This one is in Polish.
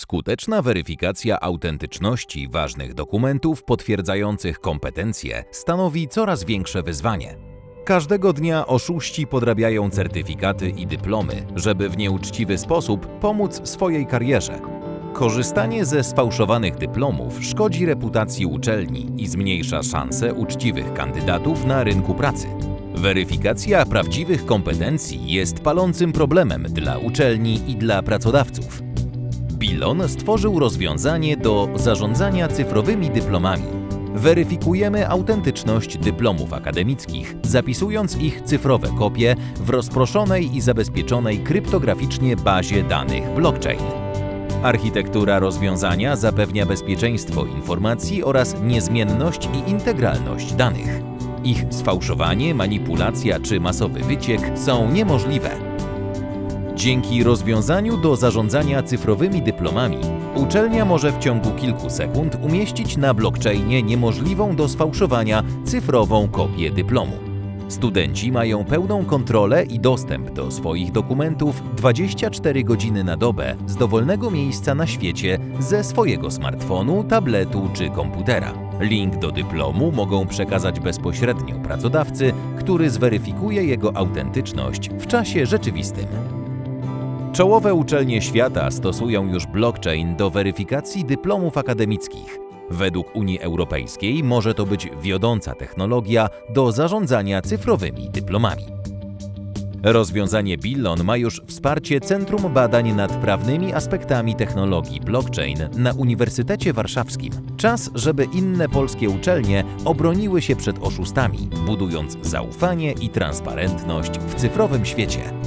Skuteczna weryfikacja autentyczności ważnych dokumentów potwierdzających kompetencje stanowi coraz większe wyzwanie. Każdego dnia oszuści podrabiają certyfikaty i dyplomy, żeby w nieuczciwy sposób pomóc swojej karierze. Korzystanie ze sfałszowanych dyplomów szkodzi reputacji uczelni i zmniejsza szanse uczciwych kandydatów na rynku pracy. Weryfikacja prawdziwych kompetencji jest palącym problemem dla uczelni i dla pracodawców. Bilon stworzył rozwiązanie do zarządzania cyfrowymi dyplomami. Weryfikujemy autentyczność dyplomów akademickich, zapisując ich cyfrowe kopie w rozproszonej i zabezpieczonej kryptograficznie bazie danych blockchain. Architektura rozwiązania zapewnia bezpieczeństwo informacji oraz niezmienność i integralność danych. Ich sfałszowanie, manipulacja czy masowy wyciek są niemożliwe. Dzięki rozwiązaniu do zarządzania cyfrowymi dyplomami, uczelnia może w ciągu kilku sekund umieścić na blockchainie niemożliwą do sfałszowania cyfrową kopię dyplomu. Studenci mają pełną kontrolę i dostęp do swoich dokumentów 24 godziny na dobę z dowolnego miejsca na świecie ze swojego smartfonu, tabletu czy komputera. Link do dyplomu mogą przekazać bezpośrednio pracodawcy, który zweryfikuje jego autentyczność w czasie rzeczywistym. Czołowe uczelnie świata stosują już blockchain do weryfikacji dyplomów akademickich. Według Unii Europejskiej może to być wiodąca technologia do zarządzania cyfrowymi dyplomami. Rozwiązanie Billon ma już wsparcie Centrum Badań nad Prawnymi Aspektami Technologii Blockchain na Uniwersytecie Warszawskim. Czas, żeby inne polskie uczelnie obroniły się przed oszustami, budując zaufanie i transparentność w cyfrowym świecie.